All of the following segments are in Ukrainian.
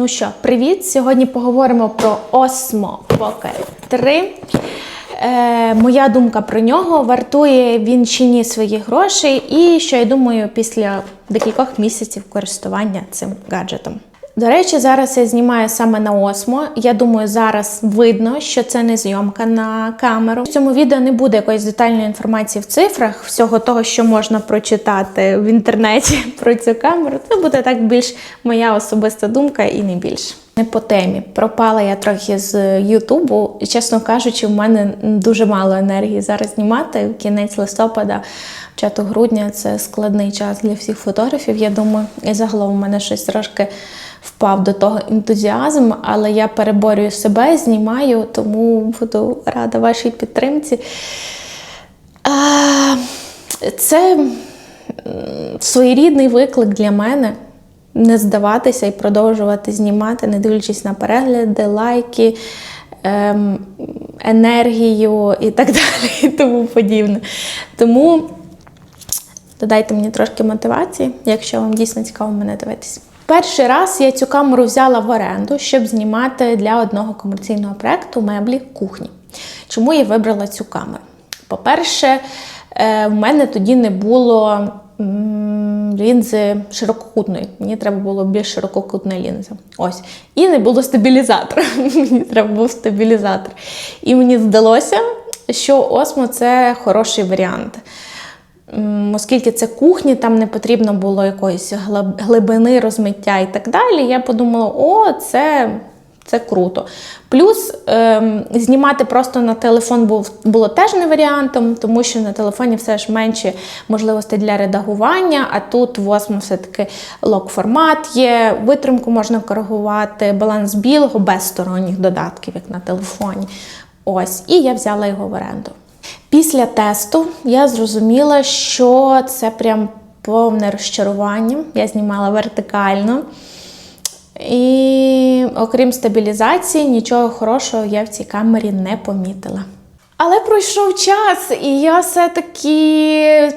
Ну що, привіт! Сьогодні поговоримо про Osmo Pocket 3. Е, моя думка про нього вартує він чи ні своїх грошей, і що я думаю після декількох місяців користування цим гаджетом. До речі, зараз я знімаю саме на осмо. Я думаю, зараз видно, що це не зйомка на камеру. В цьому відео не буде якоїсь детальної інформації в цифрах, всього того, що можна прочитати в інтернеті про цю камеру. Це буде так більш моя особиста думка і не більше. Не по темі. Пропала я трохи з Ютубу. Чесно кажучи, в мене дуже мало енергії зараз знімати. Кінець листопада, початок грудня це складний час для всіх фотографів. Я думаю, і загалом у мене щось трошки впав до того ентузіазм, але я переборюю себе, знімаю, тому буду рада вашій підтримці. Це своєрідний виклик для мене не здаватися і продовжувати знімати, не дивлячись на перегляди, лайки, ем, енергію і так далі, і тому подібне. Тому додайте мені трошки мотивації, якщо вам дійсно цікаво мене дивитись. Перший раз я цю камеру взяла в оренду, щоб знімати для одного комерційного проєкту меблі кухні. Чому я вибрала цю камеру? По-перше, е, в мене тоді не було лінзи ширококутної. Мені треба було більш ширококутна лінза. Ось. І не було стабілізатора. Мені треба був стабілізатор. І мені здалося, що Осмо це хороший варіант. Оскільки це кухні, там не потрібно було якоїсь глибини розмиття і так далі. Я подумала, о, це, це круто. Плюс ем, знімати просто на телефон був, було теж не варіантом, тому що на телефоні все ж менше можливостей для редагування, а тут в Osmo все-таки лок-формат є, витримку можна коригувати, баланс білого без сторонніх додатків, як на телефоні. Ось, і я взяла його в оренду. Після тесту я зрозуміла, що це прям повне розчарування. Я знімала вертикально. І окрім стабілізації, нічого хорошого я в цій камері не помітила. Але пройшов час, і я все-таки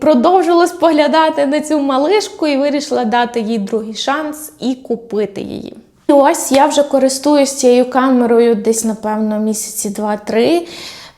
продовжила споглядати на цю малишку і вирішила дати їй другий шанс і купити її. І ось я вже користуюсь цією камерою десь, напевно, місяці два-три.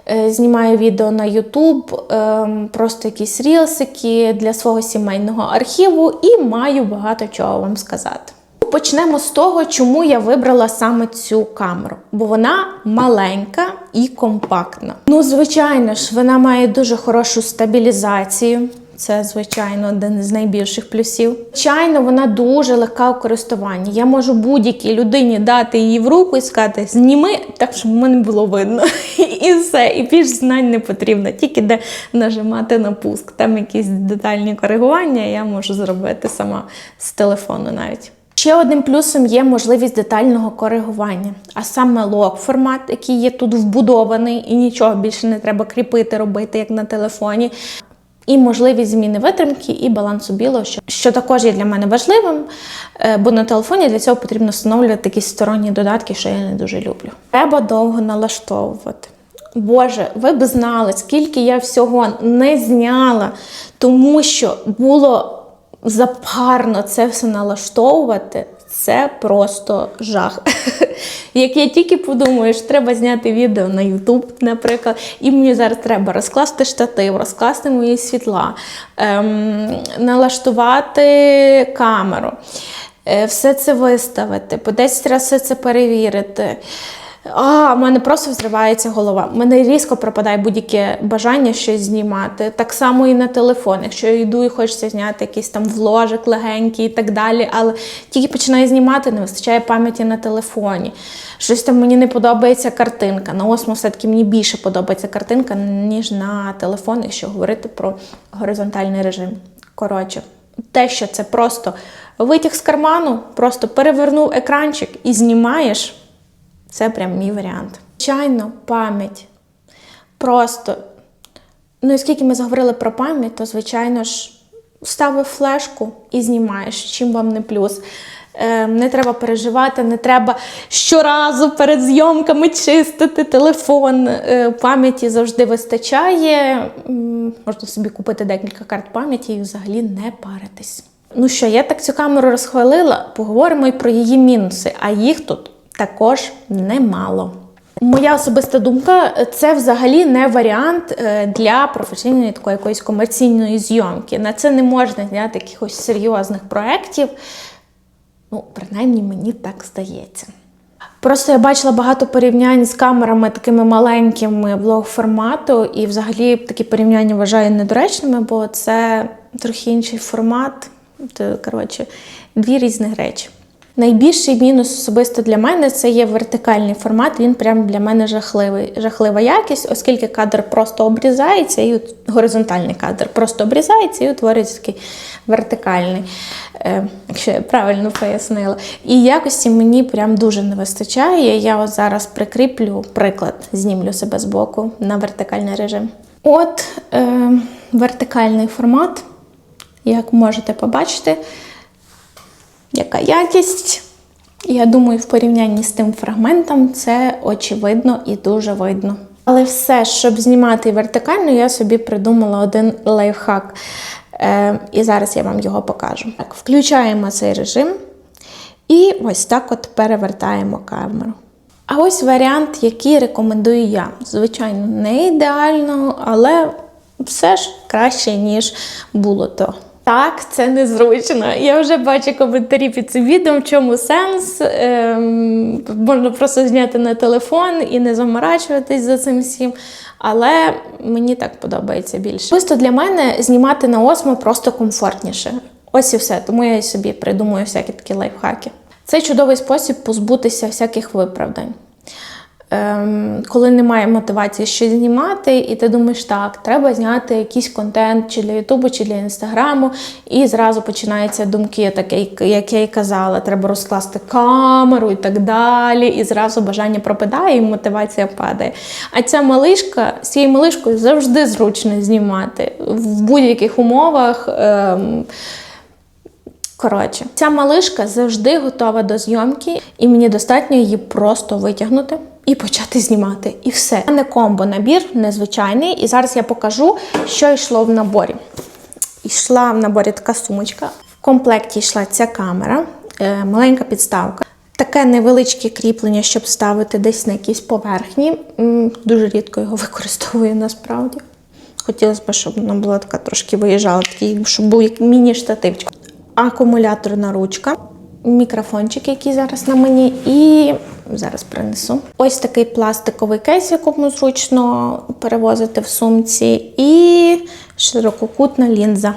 Е, Знімаю відео на YouTube, ем, просто якісь рілсики для свого сімейного архіву і маю багато чого вам сказати. Почнемо з того, чому я вибрала саме цю камеру, бо вона маленька і компактна. Ну, звичайно ж, вона має дуже хорошу стабілізацію. Це, звичайно, один з найбільших плюсів. Звичайно, вона дуже легка у користуванні. Я можу будь-якій людині дати її в руку і сказати, зніми, так щоб мене було видно. І все, і більш знань не потрібно, тільки де нажимати на пуск. Там якісь детальні коригування я можу зробити сама з телефону навіть. Ще одним плюсом є можливість детального коригування, а саме лог формат, який є тут вбудований, і нічого більше не треба кріпити, робити, як на телефоні. І можливість зміни витримки і балансу білого, що, що також є для мене важливим, е, бо на телефоні для цього потрібно встановлювати якісь сторонні додатки, що я не дуже люблю. Треба довго налаштовувати. Боже, ви б знали, скільки я всього не зняла, тому що було запарно це все налаштовувати. Це просто жах. Як я тільки подумаю, що треба зняти відео на YouTube, наприклад, і мені зараз треба розкласти штатив, розкласти мої світла, ем, налаштувати камеру, е, все це виставити, по 10 разів все це перевірити. А, в мене просто взривається голова. У мене різко пропадає будь-яке бажання щось знімати. Так само і на телефон. Якщо я йду і хочеться зняти якийсь там вложик легенький і так далі, але тільки починаю знімати, не вистачає пам'яті на телефоні. Щось там мені не подобається картинка. На Осмо все-таки мені більше подобається картинка, ніж на телефон, якщо говорити про горизонтальний режим. Коротше, те, що це просто витяг з карману, просто перевернув екранчик і знімаєш. Це прям мій варіант. Звичайно, пам'ять. Просто, ну, оскільки ми заговорили про пам'ять, то, звичайно ж, вставив флешку і знімаєш, чим вам не плюс. Е, не треба переживати, не треба щоразу перед зйомками чистити телефон. Е, пам'яті завжди вистачає. Можна собі купити декілька карт пам'яті і взагалі не паритись. Ну що, я так цю камеру розхвалила, поговоримо і про її мінуси, а їх тут також немало. Моя особиста думка, це взагалі не варіант е, для професійної такої якоїсь комерційної зйомки. На це не можна зняти якихось серйозних проєктів. Ну, принаймні, мені так здається. Просто я бачила багато порівнянь з камерами такими маленькими блог формату, і взагалі такі порівняння вважаю недоречними, бо це трохи інший формат. Коротше, дві різні речі. Найбільший мінус особисто для мене це є вертикальний формат. Він прям для мене жахливий, жахлива якість, оскільки кадр просто обрізається, і горизонтальний кадр просто обрізається і утворюється такий вертикальний, е, якщо я правильно пояснила. І якості мені прям дуже не вистачає. Я от зараз прикріплю приклад, знімлю себе з боку на вертикальний режим. От е, вертикальний формат, як можете побачити, яка якість. Я думаю, в порівнянні з тим фрагментом це очевидно і дуже видно. Але все, щоб знімати вертикально, я собі придумала один лайфхак. Е, і зараз я вам його покажу. Так, включаємо цей режим і ось так от перевертаємо камеру. А ось варіант, який рекомендую я. Звичайно, не ідеально, але все ж краще, ніж було то. Так, це незручно. Я вже бачу коментарі під цим відео, в чому сенс. Ем, можна просто зняти на телефон і не заморачуватись за цим всім. Але мені так подобається більше. Просто для мене знімати на осмо просто комфортніше. Ось і все. Тому я собі придумую всякі такі лайфхаки. Це чудовий спосіб позбутися всяких виправдань. Ем, коли немає мотивації щось знімати, і ти думаєш, так, треба зняти якийсь контент чи для Ютубу, чи для Інстаграму, і зразу починаються думки, так як я й казала, треба розкласти камеру і так далі. І зразу бажання пропадає, і мотивація падає. А ця малишка, з цією малишкою завжди зручно знімати в будь-яких умовах. Ем, Коротше, ця малишка завжди готова до зйомки, і мені достатньо її просто витягнути і почати знімати. І все. Це не комбо набір, незвичайний. І зараз я покажу, що йшло в наборі. Йшла в наборі така сумочка. В комплекті йшла ця камера, е, маленька підставка. Таке невеличке кріплення, щоб ставити десь на якійсь поверхні. Дуже рідко його використовую насправді. Хотілося б, щоб вона була така трошки виїжджала, такий, щоб був як міні-штативчик акумуляторна ручка, мікрофончик, який зараз на мені, і зараз принесу. Ось такий пластиковий кейс, якому зручно перевозити в сумці, і ширококутна лінза.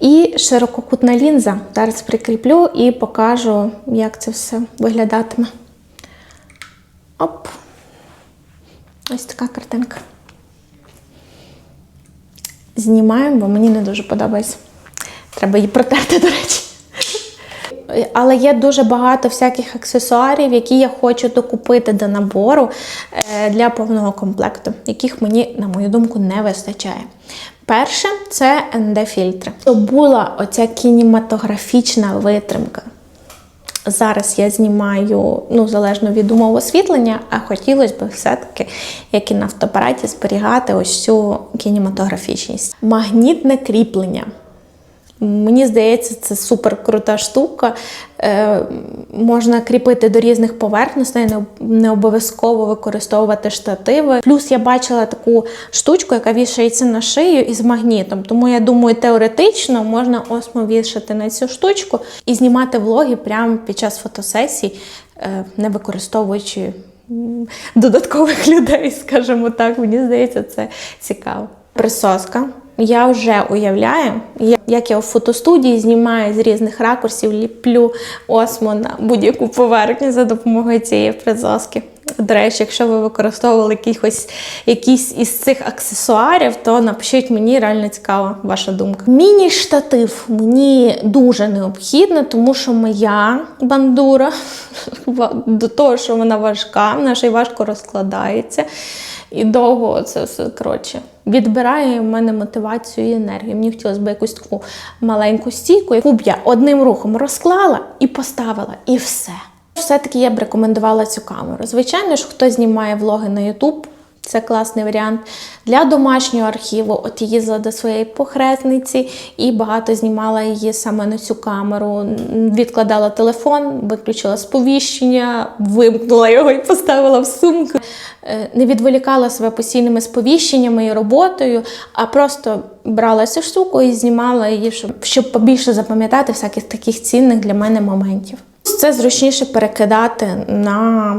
І ширококутна лінза. Зараз прикріплю і покажу, як це все виглядатиме. Оп. Ось така картинка. Знімаємо, бо мені не дуже подобається. Треба її протерти, до речі. Але є дуже багато всяких аксесуарів, які я хочу докупити до набору е, для повного комплекту, яких мені, на мою думку, не вистачає. Перше це ND-фільтри. То була оця кінематографічна витримка. Зараз я знімаю ну, залежно від умов освітлення, а хотілося б все-таки, як і на фотоапараті, зберігати ось цю кінематографічність. Магнітне кріплення. Мені здається, це супер крута штука. Е, можна кріпити до різних поверхностей, не, не обов'язково використовувати штативи. Плюс я бачила таку штучку, яка вішається на шию із магнітом. Тому я думаю, теоретично можна осмо вішати на цю штучку і знімати влоги прямо під час фотосесій, е, не використовуючи додаткових людей, скажімо так. Мені здається, це цікаво. Присоска. Я вже уявляю, як я в фотостудії знімаю з різних ракурсів, ліплю осмо на будь-яку поверхню за допомогою цієї присоски. До речі, якщо ви використовували якихось, якісь із цих аксесуарів, то напишіть мені реально цікава ваша думка. Міні-штатив мені дуже необхідно, тому що моя бандура до того, що вона важка, вона ще й важко розкладається. І довго це все коротше відбирає в мене мотивацію і енергію. Мені хотілося б якусь таку маленьку стійку, яку б я одним рухом розклала і поставила, і все. Все-таки я б рекомендувала цю камеру. Звичайно ж, хто знімає влоги на YouTube, Це класний варіант для домашнього архіву. От їздила до своєї похресниці і багато знімала її саме на цю камеру. Відкладала телефон, виключила сповіщення, вимкнула його і поставила в сумку. Е, Не відволікала себе постійними сповіщеннями і роботою, а просто брала цю штуку і знімала її, щоб, щоб побільше запам'ятати всяких таких цінних для мене моментів. Це зручніше перекидати на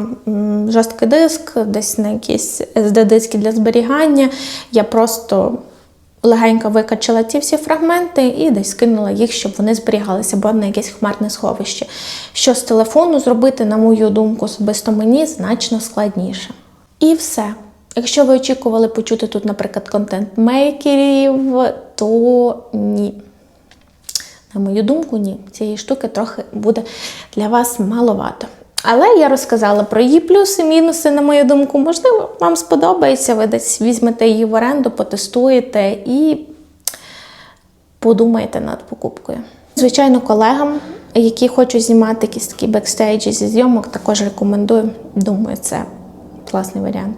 жорсткий диск, десь на якісь SD-диски для зберігання. Я просто легенько викачала ті всі фрагменти і десь скинула їх, щоб вони зберігалися, або на якесь хмарне сховище. Що з телефону зробити, на мою думку, особисто мені значно складніше. І все. Якщо ви очікували почути тут, наприклад, контент-мейкерів, то ні. На мою думку, ні. Цієї штуки трохи буде для вас маловато. Але я розказала про її плюси, мінуси, на мою думку. Можливо, вам сподобається, ви десь візьмете її в оренду, потестуєте і подумаєте над покупкою. Звичайно, колегам, які хочуть знімати якісь такі бекстейджі зі зйомок, також рекомендую. Думаю, це класний варіант.